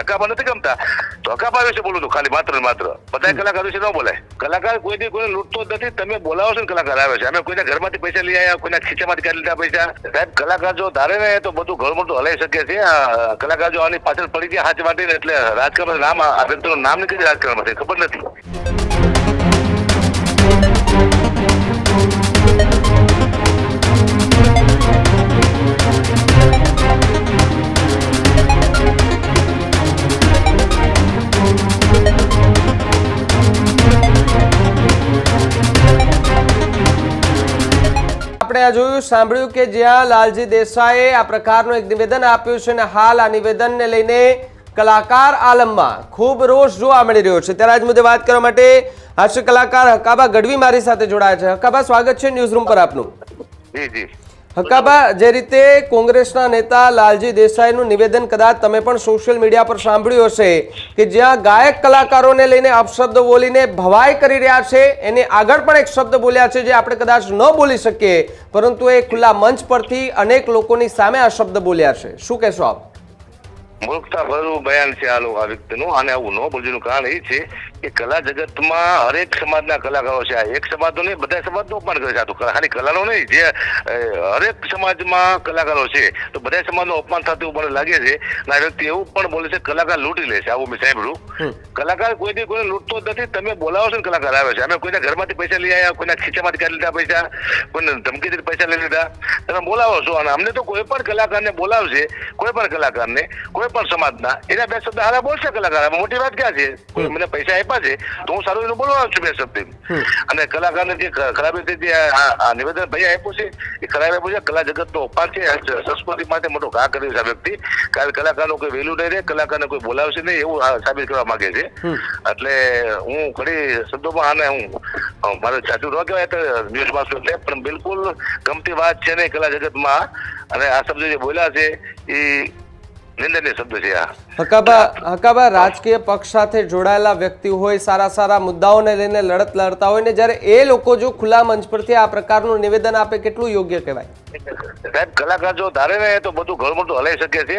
કે હકાબા નથી ગમતા. તો આવે વિશે બોલું છું ખાલી માત્ર ને માત્ર. બધા કલાકાર વિશે ન બોલાય. કલાકાર કોઈ દી કોઈને લૂંટતો જ નથી. તમે બોલાવો છો ને કલાકાર આવે છે. અમે કોઈના ઘરમાંથી પૈસા લઈ આવ્યા કોઈના ખીચામાંથી કાઢી લીધા પૈસા. સાહેબ કલાકાર જો ધારે ને તો બધું ઘર મોટું હલાઈ શકે છે. કલાકાર જો આની પાછળ પડી ગયા હાથ માટે એટલે રાજકારણ નામ આ વ્યક્તિનું નામ નીકળી રાજકારણ રાજકારણમાંથી. ખબર નથી. આપણે આ જોયું, સાંભળ્યું કે જ્યાં લાલજી દેસાઈએ આ પ્રકારનું એક નિવેદન આપ્યું છે અને હાલ આ નિવેદનને લઈને કલાકાર આલમમાં ખૂબ રોષ જોવા મળી રહ્યો છે. ત્યારે આજ મુદ્દે વાત કરવા માટે હાસ્ય કલાકાર હકાબા ગઢવી મારી સાથે જોડાયા છે. હકાબા, સ્વાગત છે ન્યૂઝ રૂમ પર આપનું. જી જી. હકાબા જે રીતે કોંગ્રેસના નેતા લાલજી દેસાઈનું નિવેદન કદાચ તમે પણ સોશિયલ મીડિયા પર સાંભળ્યું હશે કે જ્યાં ગાયક કલાકારોને લઈને અપશબ્દ બોલીને ભવાઈ કરી રહ્યા છે, એને આગળ પણ એક શબ્દ બોલ્યા છે જે આપણે કદાચ ન બોલી શકીએ, પરંતુ એ ખુલ્લા મંચ પરથી અનેક લોકોની સામે આ શબ્દ બોલ્યા છે. શું કહેશો આપ? મૂર્ખતા બયાન છે આ લોકો આ વ્યક્તિનું અને આવું ન બોલવાનું કારણ એ છે કે કલા જગતમાં હરેક સમાજના કલાકારો છે. આ એક સમાજનો નહીં બધા સમાજનું અપમાન કરે છે. આ તો ખાલી કલાનો નહીં જે હરેક સમાજમાં કલાકારો છે તો બધા સમાજનું અપમાન થતું એવું મને લાગે છે. અને આ વ્યક્તિ એવું પણ બોલે છે કલાકાર લૂંટી લે છે. આવું મેં સાંભળ્યું. કલાકાર કોઈ દી કોઈને લૂંટતો જ નથી. તમે બોલાવો છો ને કલાકાર આવે છે. અમે કોઈના ઘરમાંથી પૈસા લઈ આવ્યા કોઈના ખીચામાંથી કાઢી લીધા પૈસા કોઈને ધમકીથી પૈસા લઈ લીધા. તમે બોલાવો છો. અને અમને તો કોઈ પણ કલાકારને બોલાવશે કોઈ પણ કલાકારને કોઈ પણ સમાજના એના બે શબ્દ હારા બોલશે કલાકાર. મોટી વાત ક્યાં છે? કોઈ મને પૈસા આપ્યા છે તો હું સારું એનું બોલવાનો છું બે શબ્દ અને કલાકારને જે ખરાબ રીતે જે આ- નિવેદન ભાઈ આપ્યું છે એ ખરાબ આપ્યું છે. કલા જગતનો અપમાન છે. સંસ્કૃતિ માટે મોટો ઘા કર્યો છે આ વ્યક્તિ. કારણ કલાકારનો કોઈ વેલ્યુ નહીં રહે કલાકારને કોઈ બોલાવશે નહીં એવું સાબિત કરવા માંગે છે. એટલે હું ઘણી શબ્દોમાં આને હું મારે સાચું ન કહેવાય તો ન્યૂઝમાં શું એટલે પણ બિલકુલ ગમતી વાત છે નહીં કલા જગતમાં. અને આ શબ્દ જે બોલ્યા છે એ નિંદનીય શબ્દ છે આ. હકાબા હકાબા રાજકીય પક્ષ સાથે જોડાયેલા વ્યક્તિ હોય સારા સારા મુદ્દાઓને લઈને લડત લડતા હોય ને જ્યારે એ લોકો જો ખુલ્લા મંચ પરથી આ પ્રકારનું નિવેદન આપે કેટલું યોગ્ય કહેવાય? સાહેબ કલાકાર જો ધારે ને તો બધું ઘર મોટું હલાઈ શકે છે.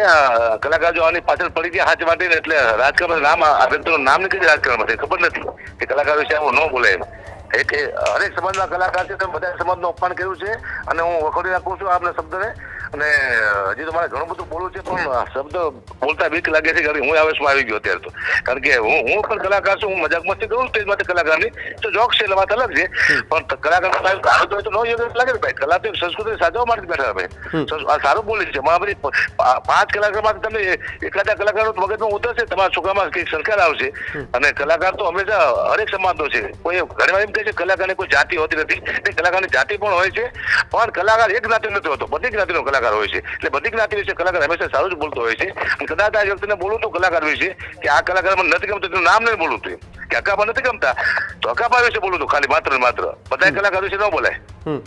કલાકાર જો આની પાછળ પડી ગયા હાથ માટે એટલે રાજકારણ નામ આ વ્યક્તિનું નામ નીકળી રાજકારણમાંથી ખબર નથી કે કલાકાર વિશે આવું ન બોલે એમ. હરેક સમાજના કલાકાર છે તમે બધા સમાજનું અપમાન કર્યું છે. અને હું વખોડી રાખું છું આપના શબ્દને. અને હજી તો મારે ઘણું બધું બોલવું છે પણ શબ્દ બોલતા બીક લાગે છે કે હું આવેશમાં આવી ગયો અત્યારે તો. કારણ કે હું હું પણ કલાકાર છું હું મજાક મસ્તી કરું સ્ટેજ માટે કલાકારની તો જોક છે એટલે વાત અલગ છે. પણ કલાકાર આવતો હોય તો ન યોગ્ય લાગે ભાઈ? કલા તો સંસ્કૃતિ સાચવવા માટે બેઠા ભાઈ. આ સારું બોલે છે મહાબલી પાંચ કલાકાર માટે તમને એકાદા કલાકારો મગજમાં ઉતરશે તમારા છોકરામાં કંઈક સરકાર આવશે. અને કલાકાર તો હંમેશા હરેક સમાજનો છે. કોઈ ઘણીવાર એમ કહે છે કલાકારની કોઈ જાતિ હોતી નથી. એ કલાકારની જાતિ પણ હોય છે પણ કલાકાર એક જ્ઞાતિ નથી હોતો બધી જ્ઞાતિનો કલાકાર હોય છે. એટલે બધી જ્ઞાતિ વિશે કલાકાર હંમેશા સારું જ બોલતો હોય છે. અને કદાચ આ વ્યક્તિને બોલું તો કલાકાર વિશે કે આ કલાકાર મને નથી ગમતું એનું નામ નહીં બોલું તું કે અકાબા નથી ગમતા. તો અકાબા વિશે બોલું તો ખાલી માત્ર ને માત્ર. બધા કલાકાર વિશે ન બોલાય. હમ.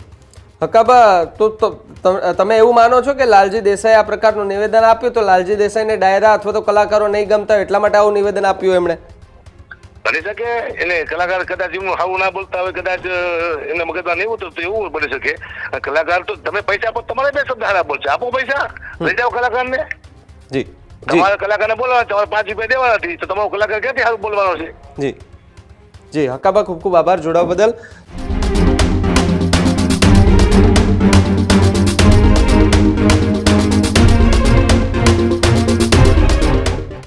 હકાબા તો તો તમ- તમે એવું માનો છો કે લાલજી દેસાઈ આ પ્રકારનું નિવેદન આપ્યું? તો લાલજી દેસાઈને ડાયરા અથવા તો કલાકારો નહીં ગમતા એટલા માટે આવું નિવેદન આપ્યું એમણે? બની શકે? એને કલાકાર કદાચ એમનું હાવું ના બોલતા હોય કદાચ એને મગજમાં નહીં ઉતરતું એવું બની શકે. કલાકાર તો તમે પૈસા આપો તમારે બે શબ્દ હારા બોલશે. આપો પૈસા. લઈ જાઓ કલાકારને. જી. તમારા કલાકારને બોલવાના તમારે પાંચ રૂપિયા દેવાના તો તમારો કલાકાર ક્યાંથી સારું બોલવાનો છે? જી. જી હકાબા ખૂબ ખૂબ આભાર જોડાવા બદલ.